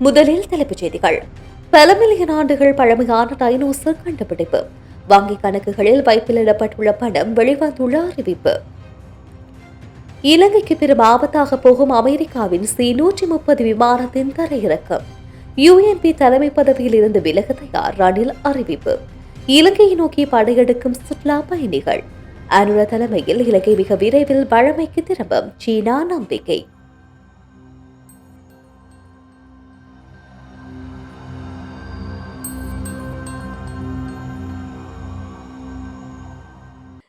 முதலில் தலைப்புச் செய்திகள். பல மில்லியன் ஆண்டுகள் பழமையான டைனோசர் கண்டுபிடிப்பு. வங்கி கணக்குகளில் வைப்பிலிடப்பட்டுள்ள பணம் வெளிவந்துள்ள அறிவிப்பு. இலங்கைக்கு பெரும் ஆபத்தாக போகும் அமெரிக்காவின் சி நூற்றி முப்பது விமானத்தின் தரையிறக்கம். யுஎன்பி தலைமை பதவியில் இருந்து விலக தயார் ரணில் அறிவிப்பு. இலங்கையை நோக்கி படையெடுக்கும் சுற்றுலா பயணிகள். அனுர தலைமையில் இலங்கை மிக விரைவில் வழமைக்கு திரும்பும் சீனா நம்பிக்கை.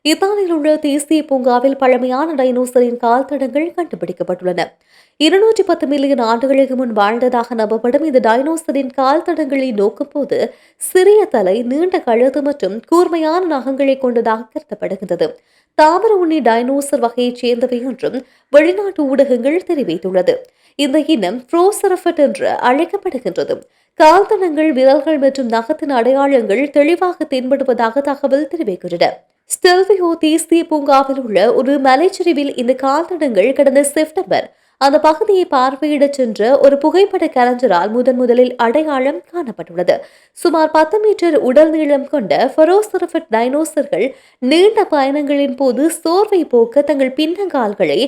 இத்தாலியில் உள்ள தேசிய பூங்காவில் பழமையான டைனோசரின் கால் தடங்கள் கண்டுபிடிக்கப்பட்டுள்ளன. இருநூற்றி பத்து மில்லியன் ஆண்டுகளுக்கு முன் வாழ்ந்ததாக நம்பப்படும் இந்த டைனோசரின் கால் தடங்களை நோக்கும் போது சிறிய தலை நீண்ட கழுத்து மற்றும் கூர்மையான நகங்களை கொண்டதாக கருதப்படுகின்றது. தாவர உண்ணி டைனோசர் வகையைச் சேர்ந்தவை என்றும் வெளிநாட்டு ஊடகங்கள் தெரிவித்துள்ளது. இந்த இனம் புரோசரஃபட் என்று அழைக்கப்படுகின்றது. கால்தடங்கள் விரல்கள் மற்றும் நகத்தின் அடையாளங்கள் தெளிவாக தென்படுவதாக தகவல் தெரிவிக்கின்றன. ஸ்டெல்வியோ தேசிய பூங்காவில் உள்ள ஒரு மலைச்சரிவில் இந்த கால்தடங்கள் கடந்த செப்டம்பர் அந்த பகுதியை பார்வையிடச் சென்ற ஒரு புகைப்பட கலைஞரால் முதன் முதலில் அடையாளம் காணப்பட்டுள்ளது. சுமார் பத்து மீட்டர் உடல் நீளம் கொண்ட ஃபெரோசரஃபட் டைனோசர்கள் நீண்ட பயணங்களின் போது சோர்வை போக்க தங்கள் பின்னங்கால்களை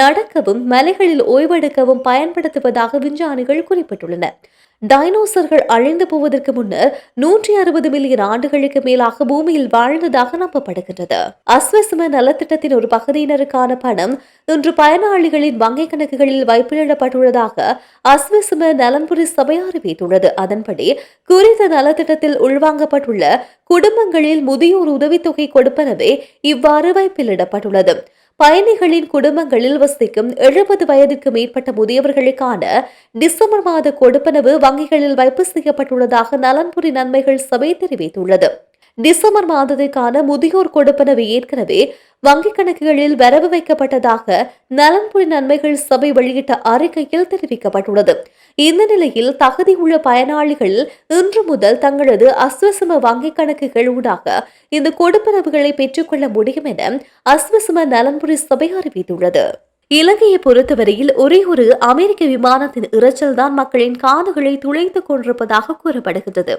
நடக்கவும் மலைகளில் ஓய்வெடுக்கவும் பயன்படுத்துவதாக விஞ்ஞானிகள் குறிப்பிட்டுள்ளனர். டைனோசர்கள் அழிந்து போவதற்கு முன்னர் நூற்றி அறுபது மில்லியன் ஆண்டுகளுக்கு மேலாக பூமியில் வாழ்ந்ததாக நம்பப்படுகின்றது. அஸ்வசம நலத்திட்டத்தின் ஒரு பகுதியினருக்கான பணம் இன்று பயனாளிகளின் வங்கிக் கணக்குகளில் வைப்பிடப்பட்டுள்ளதாக அஸ்வசம நலன்புரி சபை அறிவித்துள்ளது. அதன்படி குறித்த நலத்திட்டத்தில் உள்வாங்கப்பட்டுள்ள குடும்பங்களில் முதியோர் உதவித்தொகை கொடுப்பனவே இவ்வாறு வைப்பிலிடப்பட்டுள்ளது. பயணிகளின் குடும்பங்களில் வசிக்கும் எழுபது வயதுக்கு மேற்பட்ட முதியவர்களுக்கான டிசம்பர் மாத கொடுப்பனவு வங்கிகளில் வைப்பு செய்யப்பட்டுள்ளதாக நலன்புரி நன்மைகள் சபை தெரிவித்துள்ளது. டிசம்பர் மாதத்திற்கான முதியோர் கொடுப்பனவு ஏற்கனவே வங்கிக் கணக்குகளில் வரவு வைக்கப்பட்டதாக நலன்புரி நன்மைகள் சபை வெளியிட்ட அறிக்கையில் தெரிவிக்கப்பட்டுள்ளது. இந்த நிலையில் தகுதி உள்ள பயனாளிகள் இன்று முதல் தங்களது அஸ்வசம வங்கிக் கணக்குகள் ஊடாக இந்த கொடுப்பனவுகளை பெற்றுக்கொள்ள முடியும் என அஸ்வசம நலன்புரி சபை அறிவித்துள்ளது. இலங்கையை பொறுத்தவரையில் ஒரே ஒரு அமெரிக்க விமானத்தின் இரைச்சல் தான் மக்களின் காதுகளை துளைத்துக் கொண்டிருப்பதாக கூறப்படுகின்றது.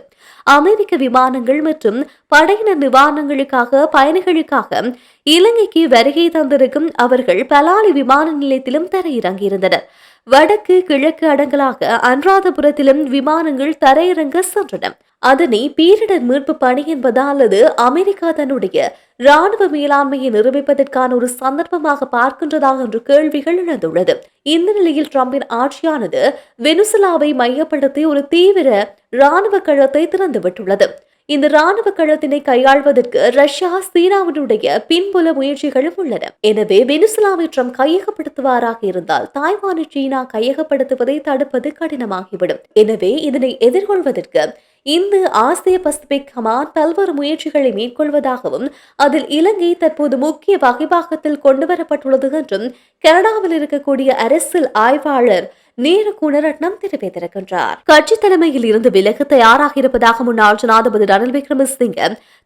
அமெரிக்க விமானங்கள் மற்றும் படையினர் நிவாரணங்களுக்காக பயணிகளுக்காக இலங்கைக்கு வருகை தந்திருக்கும் அவர்கள் பலாலி விமான நிலையத்திலும் தரையிறங்கியிருந்தனர். வடக்கு கிழக்கு அடங்கலாக அனுராதபுரத்திலும் விமானங்கள் தரையிறங்க சென்றன. அதனை பேரிடர் மீட்பு பணி என்பதால் அல்லது அமெரிக்கா தன்னுடைய ராணுவ மேலாண்மையை நிரூபிப்பதற்கான ஒரு சந்தர்ப்பமாக பார்க்கின்றதா என்ற கேள்விகள் எழுந்துள்ளது. இந்த நிலையில் டிரம்பின் ஆட்சியானது வெனுசுலாவை மையப்படுத்தி ஒரு தீவிர ராணுவ கழகத்தை திறந்துவிட்டுள்ளது. இந்த ராணுவ களத்தினை கையாள்வதற்கு ரஷ்யா சீனாவினுடைய பின்புல முயற்சிகளும் உள்ளன. எனவே வெனிசுலாவை ட்ரம்ப் கையகப்படுத்துவாராக இருந்தால் தாய்வானை சீனா கையகப்படுத்துவதை தடுப்பது கடினமாகிவிடும். எனவே இதனை எதிர்கொள்வதற்கு இந்து ஆசிய பசிபிக் கமான் பல்வேறு முயற்சிகளை மேற்கொள்வதாகவும் அதில் இலங்கை தற்போது முக்கிய வகைபாகத்தில் கொண்டு வரப்பட்டுள்ளது என்றும் கனடாவில் இருக்கக்கூடிய அரசியல் ஆய்வாளர் நேரு குணரட்னம் தெரிவித்திருக்கின்றார். கட்சி தலைமையில் இருந்து விலக தயாராக இருப்பதாக முன்னாள் ஜனாதிபதி ரணில் விக்ரமசிங்க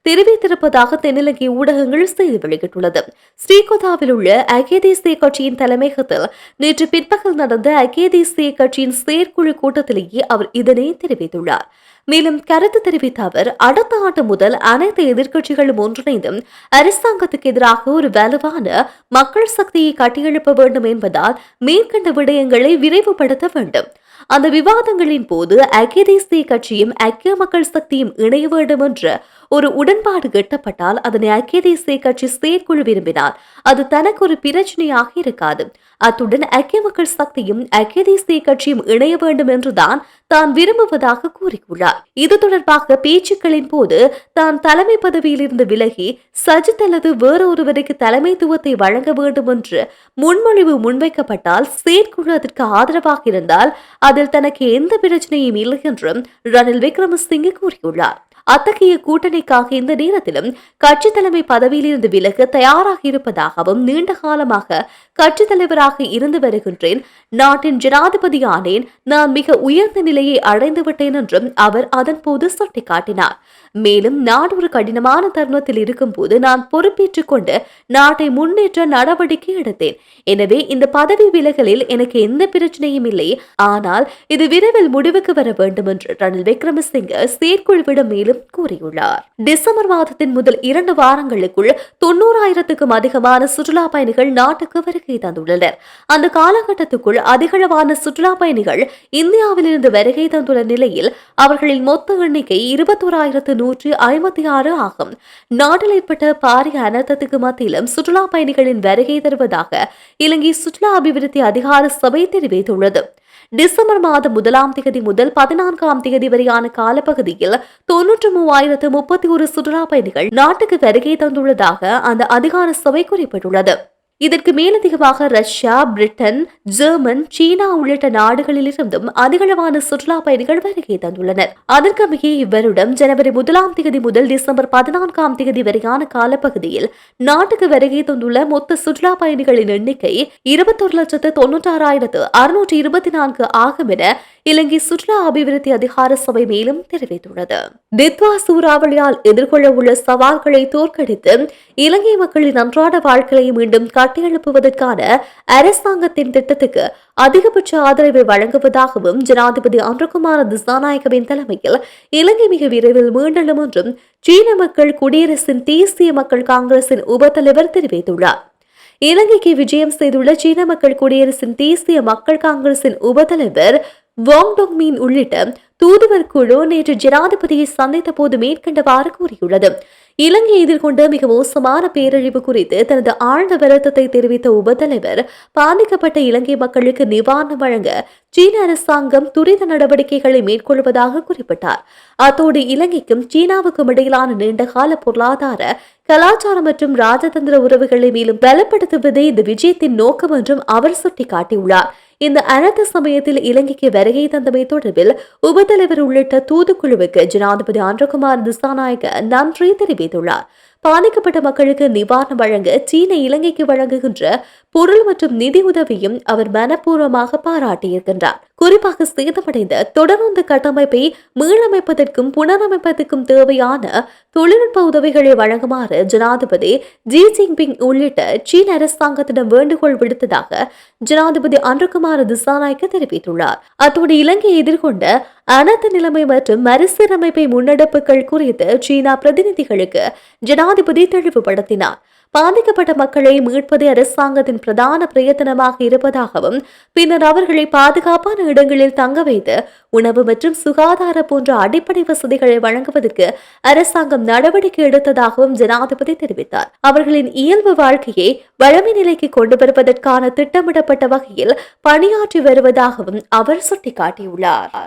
தெரிவித்திருப்பதாக தென்னிலங்கை ஊடகங்கள் செய்தி வெளியிட்டுள்ளது. ஸ்ரீகோதாவில் உள்ள ஐக்கிய தேசிய கட்சியின் தலைமையகத்தில் நேற்று பிற்பகல் நடந்த ஐக்கிய தேசிய கட்சியின் செயற்குழு கூட்டத்திலேயே அவர் இதனை தெரிவித்துள்ளார். மேலும் கருத்து தெரிவித்த அவர் அடுத்த ஆண்டு முதல் அனைத்து எதிர்க்கட்சிகளும் ஒன்றிணைந்து அரசாங்கத்துக்கு எதிராக ஒரு வலுவான மக்கள் சக்தியை கட்டியெழுப்ப வேண்டும் என்பதால் மேற்கண்ட விடயங்களை விரைவுபடுத்த வேண்டும். அந்த விவாதங்களின் போது ஐக்கிய தேசிய கட்சியும் ஐக்கிய மக்கள் சக்தியும் இணைய வேண்டும் என்ற ஒரு உடன்பாடு எட்டப்பட்டால் அதனை ஐக்கிய தேசிய கட்சி செயற்குழு விரும்பினால் அது தனக்கு ஒரு பிரச்சனையாக இருக்காது. அத்துடன் ஐக்கிய மக்கள் சக்தியும் ஐக்கிய தேசிய கட்சியும் இணைய வேண்டும் என்றுதான் தான் விரும்புவதாக கூறியுள்ளார். இது தொடர்பாக பேச்சுக்களின் போது தான் தலைமை பதவியிலிருந்து விலகி சஜித் அல்லது வேறொருவருக்கு தலைமைத்துவத்தை வழங்க வேண்டும் என்று முன்மொழிவு முன்வைக்கப்பட்டால் செயற்குழு அதற்கு ஆதரவாக இருந்தால் அதில் தனக்கு எந்த பிரச்சனையும் இல்லை என்றும் ரணில் விக்ரமசிங்கே கூறியுள்ளார். அத்தகைய கூட்டணிக்காக இந்த நேரத்திலும் கட்சி தலைமை பதவியிலிருந்து விலக தயாராக இருப்பதாகவும் நீண்ட காலமாக கட்சி தலைவராக இருந்து வருகின்றேன். நாட்டின் ஜனாதிபதியானேன் நான் மிக உயர்ந்த நிலையை அடைந்து விட்டேன் என்றும் அவர் அதன் போது சுட்டிக்காட்டினார். மேலும் நாடு ஒரு கடினமான தருணத்தில் இருக்கும் போது நான் பொறுப்பேற்றுக் கொண்டு நாட்டை முன்னேற்ற நடவடிக்கை எடுத்தேன். எனவே இந்த பதவி விலகலில் எனக்கு எந்த பிரச்சனையும் இல்லை. ஆனால் இது விரைவில் முடிவுக்கு வர வேண்டும் என்று ரணில் விக்ரமசிங்க செயற்குழுவிடம் மேலும் கூறியுள்ளார். டிசம்பர் மாதத்தின் முதல் இரண்டு வாரங்களுக்குள் தொண்ணூறாயிரத்துக்கும் அதிகமான சுற்றுலா பயணிகள் நாட்டுக்கு வருகை தந்துள்ளனர். அந்த காலகட்டத்துக்குள் அதிகளவான சுற்றுலா பயணிகள் இந்தியாவிலிருந்து வருகை தந்துள்ள நிலையில் அவர்களின் மொத்த எண்ணிக்கை இருபத்தோராயிரத்து நூற்றி ஐம்பத்தி ஆறு ஆகும். நாட்டில் ஏற்பட்ட பாரிய அனர்த்தத்துக்கு மத்தியிலும் சுற்றுலா பயணிகளின் வருகை தருவதாக இலங்கை சுற்றுலா அபிவிருத்தி அதிகார சபை தெரிவித்துள்ளது. டிசம்பர் மாதம் முதலாம் தேதி முதல் பதினான்காம் தேதி வரையான காலப்பகுதியில் தொன்னூற்று மூவாயிரத்து முப்பத்தி ஒரு சுற்றுலா பயணிகள் நாட்டுக்கு வருகை தந்துள்ளதாக அந்த அதிகார சபை குறிப்பிட்டுள்ளது. இதற்கு மேலதிகமாக ரஷ்யா பிரிட்டன் ஜெர்மன் சீனா உள்ளிட்ட நாடுகளிலிருந்தும் அதிகளவான சுற்றுலா பயணிகள் வருகை தந்துள்ளனர். அதற்கமையே இவ்வருடம் ஜனவரி முதலாம் தேதி முதல் டிசம்பர் பதினான்காம் தேதி வரையான காலப்பகுதியில் நாட்டுக்கு வருகை தந்துள்ள மொத்த சுற்றுலா பயணிகளின் எண்ணிக்கை இருபத்தொரு லட்சத்து தொன்னூற்றாறாயிரத்து அறுநூற்று இருபத்தி நான்கு ஆகும் என இலங்கை சுற்றுலா அபிவிருத்தி அதிகார சபை மேலும் தெரிவித்துள்ளது. தித்வா சூறாவளியால் எதிர்கொள்ள உள்ள சவால்களை தோற்கடித்து இலங்கை மக்களின் அன்றாட வாழ்க்கையை மீண்டும் கட்டியெழுப்புவதற்கான அரசாங்கத்தின் திட்டத்துக்கு அதிகபட்ச ஆதரவை வழங்குவதாகவும் ஜனாதிபதி அன்றகுமார திசாநாயகவின் தலைமையில் இலங்கை மிக விரைவில் மீண்டலும் என்றும் சீன மக்கள் குடியரசின் தேசிய மக்கள் காங்கிரசின் உபத்தலைவர் தெரிவித்துள்ளார். இலங்கைக்கு விஜயம் செய்துள்ள சீன மக்கள் குடியரசின் தேசிய மக்கள் காங்கிரசின் உபத்தலைவர் வாங்டோங் மீன் உள்ளிட்ட தூதுவர் குழு நேற்று ஜனாதிபதியை சந்தித்த போது மேற்கண்டவாறு கூறியுள்ளது. இலங்கை எதிர்கொண்ட மிக மோசமான பேரழிவு குறித்து தனது ஆழ்ந்த வருத்தத்தை தெரிவித்த உபத்தலைவர் பாதிக்கப்பட்ட இலங்கை மக்களுக்கு நிவாரணம் வழங்க சீன அரசாங்கம் துரித நடவடிக்கைகளை மேற்கொள்வதாக குறிப்பிட்டார். அத்தோடு இலங்கைக்கும் சீனாவுக்கும் இடையிலான நீண்டகால பொருளாதார கலாச்சாரம் மற்றும் ராஜதந்திர உறவுகளை மேலும் பலப்படுத்துவதே இந்த விஜயத்தின் நோக்கம் என்றும் அவர் சுட்டிக்காட்டியுள்ளார். இந்த அனர்த்த சமயத்தில் இலங்கைக்கு வருகை தந்தமை தொடர்பில் உபதலைவர் உள்ளிட்ட தூதுக்குழுவுக்கு ஜனாதிபதி ஆண்டகுமார் திசாநாயக்க நன்றி தெரிவித்துள்ளார். பாதிக்கப்பட்ட மக்களுக்கு நிவாரணம் வழங்க சீன இலங்கைக்கு வழங்குகின்ற பொருள் மற்றும் நிதி உதவியும் அவர் மனப்பூர்வமாக பாராட்டியிருக்கின்றார். குறிப்பாக சேதமடைந்த தொடர்ந்து கட்டமைப்பை மீளமைப்பதற்கும் புனரமைப்பதற்கும் தேவையான தொழில்நுட்ப உதவிகளை வழங்குமாறு ஜனாதிபதி ஜி ஜின்பிங் உள்ளிட்ட சீன அரசாங்கத்திடம் வேண்டுகோள் விடுத்ததாக ஜனாதிபதி அன்றுகுமார் திசாநாயக்க தெரிவித்துள்ளார். அத்தோடு இலங்கை எதிர்கொண்ட அனர்த்த நிலைமை மற்றும் மறுசீரமைப்பை முன்னெடுப்புகள் குறித்து சீனா பிரதிநிதிகளுக்கு ஜனாதிபதி தெளிவுபடுத்தினார் பாதிக்கப்பட்ட மக்களை மீட்பதே அரசாங்கத்தின் பிரதான பிரயத்தனமாக இருப்பதாகவும் பின்னர் அவர்களை பாதுகாப்பான இடங்களில் தங்க வைத்து உணவு மற்றும் சுகாதார போன்ற அடிப்படை வசதிகளை வழங்குவதற்கு அரசாங்கம் நடவடிக்கை எடுத்ததாகவும் ஜனாதிபதி தெரிவித்தார். அவர்களின் இயல்பு வாழ்க்கையை வழமை நிலைக்கு கொண்டு வருவதற்கான திட்டமிடப்பட்ட வகையில் பணியாற்றி வருவதாகவும் அவர் சுட்டிக்காட்டியுள்ளார்.